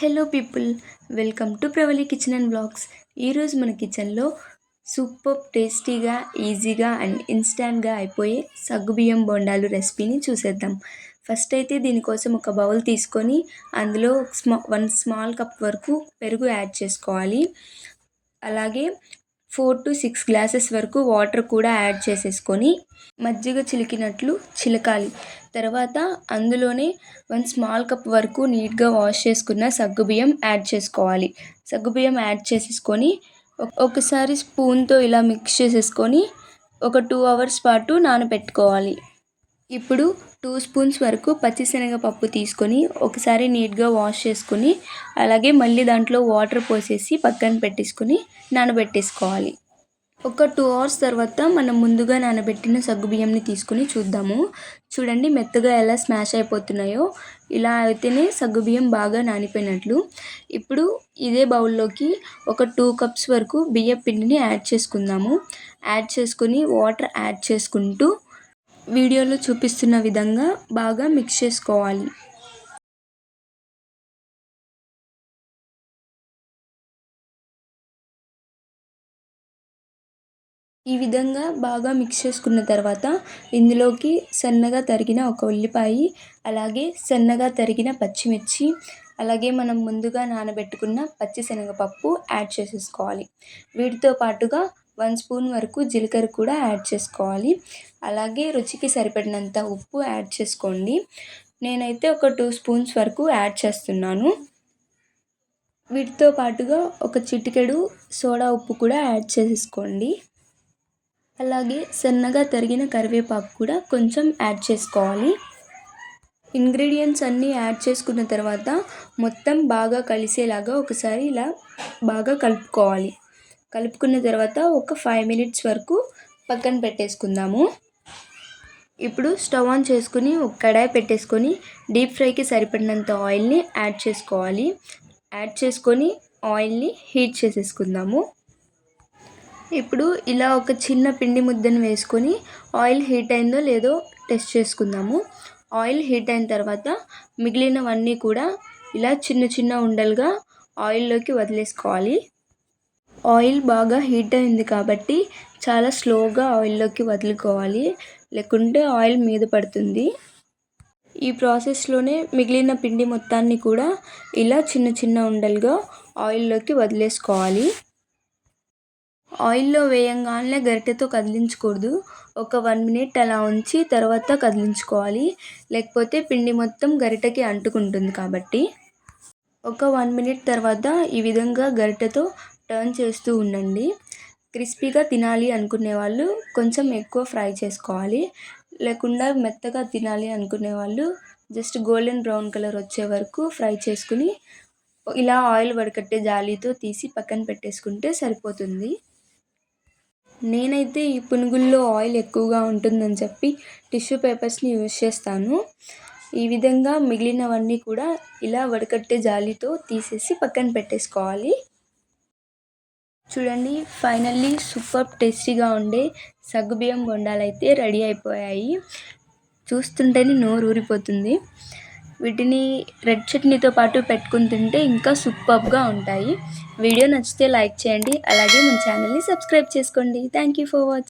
Hello people welcome to Pravali kitchen and blogs ఈరోజు మన కిచెన్లో సూపర్ టేస్టీగా ఈజీగా అండ్ ఇన్స్టాంట్గా అయిపోయే సగ్గుబియ్యం బొండాలు రెసిపీని చూసేద్దాం. ఫస్ట్ అయితే దీనికోసం ఒక బౌల్ తీసుకొని అందులో స్మా వన్ స్మాల్ కప్ వరకు పెరుగు యాడ్ చేసుకోవాలి. అలాగే ఫోర్ టు సిక్స్ గ్లాసెస్ వరకు వాటర్ కూడా యాడ్ చేసేసుకొని మజ్జిగ చిలికినట్లు చిలకాలి. తర్వాత అందులోనే వన్ స్మాల్ కప్ వరకు నీట్గా వాష్ చేసుకున్న సగ్గుబియ్యం యాడ్ చేసుకోవాలి. సగ్గుబియ్యం యాడ్ చేసేసుకొని ఒకసారి స్పూన్తో ఇలా మిక్స్ చేసేసుకొని ఒక టూ అవర్స్ పాటు నానబెట్టుకోవాలి. ఇప్పుడు టూ స్పూన్స్ వరకు పచ్చిశనగపప్పు తీసుకొని ఒకసారి నీట్గా వాష్ చేసుకొని అలాగే మళ్ళీ దాంట్లో వాటర్ పోసేసి పక్కన పెట్టేసుకొని నానబెట్టేసుకోవాలి. ఒక టూ అవర్స్ తర్వాత మనం ముందుగా నానబెట్టిన సగ్గుబియ్యంని తీసుకుని చూద్దాము. చూడండి మెత్తగా ఎలా స్మాష్ అయిపోతున్నాయో. ఇలా అయితేనే సగ్గుబియ్యం బాగా నానిపోయినట్లు. ఇప్పుడు ఇదే బౌల్లోకి ఒక టూ కప్స్ వరకు బియ్య పిండిని యాడ్ చేసుకుందాము. యాడ్ చేసుకుని వాటర్ యాడ్ చేసుకుంటూ వీడియోలో చూపిస్తున్న విధంగా బాగా మిక్స్ చేసుకోవాలి. ఈ విధంగా బాగా మిక్స్ చేసుకున్న తర్వాత ఇందులోకి సన్నగా తరిగిన ఒక ఉల్లిపాయ అలాగే సన్నగా తరిగిన పచ్చిమిర్చి అలాగే మనం ముందుగా నానబెట్టుకున్న పచ్చిశనగపప్పు యాడ్ చేసేసుకోవాలి. వీటితో పాటుగా వన్ స్పూన్ వరకు జీలకర్ర కూడా యాడ్ చేసుకోవాలి. అలాగే రుచికి సరిపడినంత ఉప్పు యాడ్ చేసుకోండి. నేనైతే ఒక టూ స్పూన్స్ వరకు యాడ్ చేస్తున్నాను. వీటితో పాటుగా ఒక చిటికెడు సోడా ఉప్పు కూడా యాడ్ చేసేసుకోండి. అలాగే సన్నగా తరిగిన కరివేపాకు కూడా కొంచెం యాడ్ చేసుకోవాలి. ఇంగ్రీడియంట్స్ అన్నీ యాడ్ చేసుకున్న తర్వాత మొత్తం బాగా కలిసేలాగా ఒకసారి ఇలా బాగా కలుపుకోవాలి. కలుపుకున్న తర్వాత ఒక ఫైవ్ మినిట్స్ వరకు పక్కన పెట్టేసుకుందాము. ఇప్పుడు స్టవ్ ఆన్ చేసుకుని ఒక కడాయి పెట్టేసుకొని డీప్ ఫ్రైకి సరిపడినంత ఆయిల్ని యాడ్ చేసుకోవాలి. యాడ్ చేసుకొని ఆయిల్ని హీట్ చేసేసుకుందాము. ఇప్పుడు ఇలా ఒక చిన్న పిండి ముద్దను వేసుకొని ఆయిల్ హీట్ అయిందో లేదో టెస్ట్ చేసుకుందాము. ఆయిల్ హీట్ అయిన తర్వాత మిగిలినవన్నీ కూడా ఇలా చిన్న చిన్న ఉండలుగా ఆయిల్లోకి వదిలేసుకోవాలి. ఆయిల్ బాగా హీట్ అయింది కాబట్టి చాలా స్లోగా ఆయిల్లోకి వదులుకోవాలి. లేకుంటే ఆయిల్ మీద పడుతుంది. ఈ ప్రాసెస్లోనే మిగిలిన పిండి మొత్తాన్ని కూడా ఇలా చిన్న చిన్న ఉండలుగా ఆయిల్లోకి వదిలేసుకోవాలి. ఆయిల్లో వేయంగానే గరిటెతో కదిలించకూడదు. ఒక వన్ మినిట్ అలా ఉంచి తర్వాత కదిలించుకోవాలి. లేకపోతే పిండి మొత్తం గరిటెకి అంటుకుంటుంది కాబట్టి. ఒక వన్ మినిట్ తర్వాత ఈ విధంగా గరిటెతో టర్న్ చేస్తూ ఉండండి. క్రిస్పీగా తినాలి అనుకునే వాళ్ళు కొంచెం ఎక్కువ ఫ్రై చేసుకోవాలి. లేకుండా మెత్తగా తినాలి అనుకునే వాళ్ళు జస్ట్ గోల్డెన్ బ్రౌన్ కలర్ వచ్చే వరకు ఫ్రై చేసుకుని ఇలా ఆయిల్ వడకట్టే జాలీతో తీసి పక్కన పెట్టేసుకుంటే సరిపోతుంది. నేనైతే ఈ పునుగుల్లో ఆయిల్ ఎక్కువగా ఉంటుందని చెప్పి టిష్యూ పేపర్స్ని యూజ్ చేస్తాను. ఈ విధంగా మిగిలినవన్నీ కూడా ఇలా వడకట్టే జాలితో తీసేసి పక్కన పెట్టేసుకోవాలి. చూడండి ఫైనల్లీ సూపర్ టేస్టీగా ఉండే సగ్గుబియ్యం బొండాలు అయితే రెడీ అయిపోయాయి. చూస్తుంటేనే నోరు ఊరిపోతుంది. వీటిని రెడ్ చట్నీతో పాటు పెట్టుకుని తింటే ఇంకా సూపర్గా ఉంటాయి. వీడియో నచ్చితే లైక్ చేయండి. అలాగే మన ఛానల్ని సబ్స్క్రైబ్ చేసుకోండి. Thank you for watching